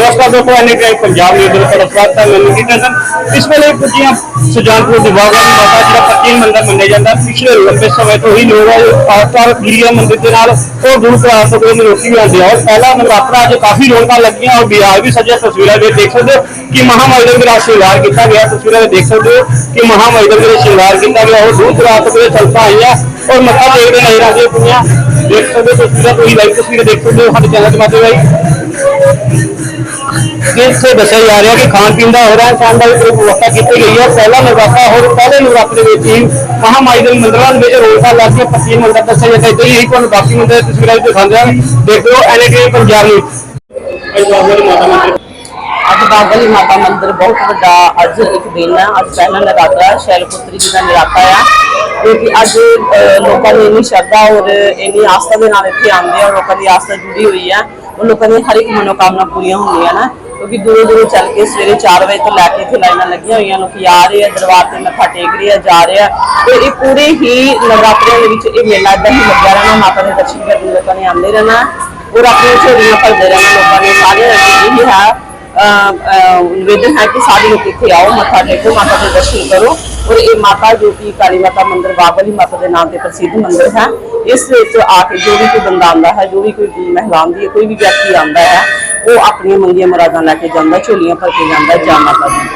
ਨਮਸਕਾਰ ਦੋਸਤੋ ਐਨੇ ਪੰਜਾਬ ਦੇ ਅੰਦਰ ਤੁਹਾਡਾ ਸਵਾਗਤ ਹੈ ਮੈਂ ਨਿੱਕੀ ਟੈਂਸ਼ਨ ਇਸ ਵੇਲੇ ਪੁੱਜੀਆਂ ਸੁਜਾਨਪੁਰ ਦੀ ਬਾਬਾ ਮਾਤਾ, ਜਿਹੜਾ ਪ੍ਰਾਚੀਨ ਮੰਦਿਰ ਮੰਨਿਆ ਜਾਂਦਾ। ਪਿਛਲੇ ਲੰਬੇ ਸਮੇਂ ਤੋਂ ਹੀ ਲੋਕ ਆਸਤਾਰ ਗਿਰੀਆ ਮੰਦਿਰ ਦੇ ਨਾਲ ਉਹ ਦੂਰ ਦਰਾਰ ਤੋਂ ਕੋਈ ਲੋਕੀ ਆਉਂਦੇ ਆ। ਔਰ ਪਹਿਲਾ ਨਵਰਾਤਰਾ ਅੱਜ ਕਾਫੀ ਰੌਣਕਾਂ ਲੱਗੀਆਂ, ਔਰ ਬਿਹਾਰ ਵੀ ਸਜਿਆ ਤਸਵੀਰਾਂ ਦੇ ਦੇਖ ਸਕਦੇ ਹੋ ਕਿ ਮਹਾਮਾਈ ਦੇ ਜਿਹੜਾ ਸ਼ਿੰਗਾਰ ਕੀਤਾ ਗਿਆ। ਤਸਵੀਰਾਂ ਦੇ ਦੇਖ ਸਕਦੇ ਹੋ ਕਿ ਮਹਾਮਾਈ ਦਾ ਜਿਹੜਾ ਸ਼ਿੰਗਾਰ ਕੀਤਾ ਗਿਆ। ਉਹ ਦੂਰ ਦਰਾਰ ਤੋਂ ਜਿਹੜੇ ਸੰਗਤਾਂ ਆਈਆਂ, ਔਰ ਮੱਥਾ ਟੇਕਦੇ ਨਜ਼ਰ ਆਉਂਦੇ ਪਈਆਂ ਦੇਖ ਸਕਦੇ ਹੋ ਤਸਵੀਰਾਂ ਤੁਸੀਂ ਲਾਈਵ ਤਸਵੀਰਾਂ ਦੇਖ ਸਕਦੇ ਹੋ ਸਾਡੇ ਚੈਨਲ ਦੇ ਮਾਧਿਅਮ ਰਾਹੀਂ। ਇੱਥੇ ਦੱਸਿਆ ਜਾ ਰਿਹਾ ਕਿ ਖਾਣ ਪੀਣ ਦਾ ਹੋ ਰਿਹਾ ਸ਼ਾਨਦਾਰ ਇੱਕ ਵਿਵਸਥਾ ਕੀਤੀ ਗਈ ਹੈ। ਪਹਿਲਾ ਨਵਰਾਤਾ ਹੋਰ ਪਹਿਲੇ ਨਵਰਾਤੇ ਵਿੱਚ ਹੀ ਮਹਾਮਾਈ ਦੇ ਮੰਦਿਰਾਂ ਵਿੱਚ ਰੋਜ਼ਾ ਲੱਗ ਕੇ ਪੱਚੀ ਮੰਦਿਰ ਦੱਸਿਆ ਜਾਂਦਾ ਹੈ। ਤੇ ਤੁਹਾਨੂੰ ਬਾਕੀ ਮੰਦਿਰ ਤਸਵੀਰਾਂ ਵਿੱਚ ਦਿਖਾਉਂਦੇ ਹਾਂ। ਦੇਖਦੇ ਹੋ ਪੰਜਾਬ ਨੂੰ। ਅੱਜ ਬਾਬਾ ਮਾਤਾ ਮੰਦਿਰ ਬਹੁਤ ਵੱਡਾ ਅੱਜ ਇੱਕ ਦਿਨ ਹੈ। ਅੱਜ ਪਹਿਲਾ ਨਰਾਤਾ ਹੈ। ਸ਼ੈਲਪੁੱਤਰੀ ਜੀ ਦਾ ਨਰਾਤਾ ਹੈ। ਕਿਉਂਕਿ ਅੱਜ ਲੋਕਾਂ ਦੀ ਇੰਨੀ ਸ਼ਰਧਾ ਔਰ ਇੰਨੀ ਆਸਥਾ ਦੇ ਨਾਲ ਇੱਥੇ ਆਉਂਦੇ ਆ ਲੋਕਾਂ ਦੀ ਆਸਥਾ ਜੁੜੀ ਹੋਈ ਹੈ। ਉਹ ਲੋਕਾਂ ਦੀਆਂ ਹਰ ਇੱਕ ਮਨੋਕਾਮਨਾ ਪੂਰੀਆਂ ਹੁੰਦੀਆਂ ਨਾ, ਕਿਉਂਕਿ ਦੂਰੋਂ ਦੂਰੋਂ ਚੱਲ ਕੇ ਸਵੇਰੇ 4 ਵਜੇ ਤੋਂ ਲੈ ਕੇ ਇੱਥੇ ਲਾਈਨਾਂ ਲੱਗੀਆਂ ਹੋਈਆਂ, ਲੋਕੀ ਆ ਰਹੇ ਆ, ਦਰਬਾਰ ਤੇ ਮੱਥਾ ਟੇਕ ਰਹੇ ਆ, ਜਾ ਰਹੇ ਆ। ਤੇ ਇਹ ਪੂਰੇ ਹੀ ਨਵਰਾਤਰਿਆਂ ਦੇ ਵਿੱਚ ਇਹ ਮੇਲਾ ਏਦਾਂ ਹੀ ਲੱਗਿਆ ਰਹਿਣਾ, ਮਾਤਾ ਦੇ ਦਰਸ਼ਨ ਕਰਨ ਲੋਕਾਂ ਨੇ ਆਉਂਦੇ ਰਹਿਣਾ, ਔਰ ਆਪਣੀਆਂ ਝੋਲੀਆਂ ਭਰਦੇ ਰਹਿਣਾ, ਲੋਕਾਂ ਨੇ ਸਾਰੇ ਇਹ ਹੈ ਨਿਵੇਦਨ ਹੈ ਕਿ ਸਾਰੇ ਲੋਕ ਇੱਥੇ ਆਓ, ਮੱਥਾ ਟੇਕੋ, ਮਾਤਾ ਦੇ ਦਰਸ਼ਨ ਕਰੋ। ਔਰ ਇਹ ਮਾਤਾ ਜੋ ਕਿ ਕਾਲੀ ਮਾਤਾ ਮੰਦਿਰ ਬਾਬਲੀ ਮਾਤਾ ਦੇ ਨਾਮ ਤੇ ਪ੍ਰਸਿੱਧ ਮੰਦਿਰ ਹੈ। ਇਸ ਵਿੱਚ ਆ ਕੇ ਜੋ ਵੀ ਕੋਈ ਬੰਦਾ ਆਉਂਦਾ ਹੈ ਜੋ ਵੀ ਕੋਈ ਮਹਿਲਾ ਆਉਂਦੀ ਹੈ ਕੋਈ ਵੀ ਵਿਅਕਤੀ ਆਉਂਦਾ ਹੈ ਉਹ ਆਪਣੀਆਂ ਮੰਗੀਆਂ ਮੁਰਾਦਾਂ ਲੈ ਕੇ ਜਾਂਦਾ ਝੋਲੀਆਂ ਭਰ ਕੇ ਜਾਂਦਾ ਹੈ, ਕਰਦਾ ਮਾਤਾ ਦੀ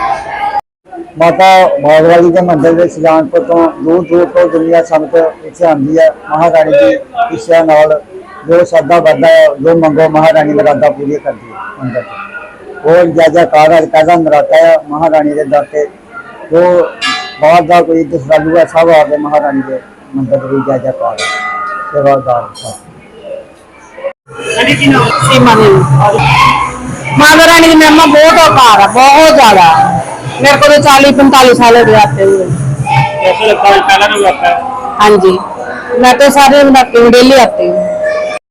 ਮਾਤਾ ਬਾਗਵਾਲੀ ਦੇ ਮੰਦਰ ਦੇ ਸੁਜਾਨਪੁਰ ਤੋਂ ਦੂਰ ਦੂਰ ਤੋਂ ਦੁਨੀਆ ਸੰਗਤ ਇੱਥੇ ਆਉਂਦੀ ਹੈ। ਮਹਾਰਾਣੀ ਦੀ ਇੱਛਾ ਨਾਲ ਜੋ ਸ਼ਰਧਾ ਕਰਦਾ ਹੈ ਜੋ ਮੰਗੋ ਮਹਾਰਾਣੀ ਨਰਾਦਾ ਪੂਰੀ ਕਰਦੀ ਹੈ ਮੰਦਰ 'ਚ ਉਹ ਜੈ ਜੈਕਾਰ ਹੈ ਕਾਜ਼ਾ ਨਰਾਤਾ ਹੈ ਮਹਾਰਾਣੀ ਦੇ ਦਰ ਤੇ। ਜੋ ਬਾਹਰ ਦਾ ਕੋਈ ਦਸਰਾਲੂ ਹੈ ਸਭ ਆ ਕੇ ਮਹਾਰਾਣੀ ਦੇ ਮੰਦਿਰ ਦੀ ਜੈ ਜੈਕਾਰ ਹੈ ਸੇਵਾਦਾਰ ਸਭ ਹਾਂਜੀ ਕੀ ਨਾਮ ਸੀਮਾ ਨੇ ਮਾਤਾ ਰਾਣੀ ਦੀ ਮਹਿਮਾ ਬਹੁਤ ਅਪਾਰ ਹੈ ਬਹੁਤ ਜ਼ਿਆਦਾ ਮੇਰੇ ਕੋਲ 40 45 ਸਾਲ ਹੋ ਗਏ ਆਤੇ हुए ਐਸਾ ਲੱਗਦਾ ਹੈ ਪਹਿਲਾ ਨਵਰਾਤਾ ਹੈ हाँ जी मैं तो सारे नवरात्रि में डेली आती हूँ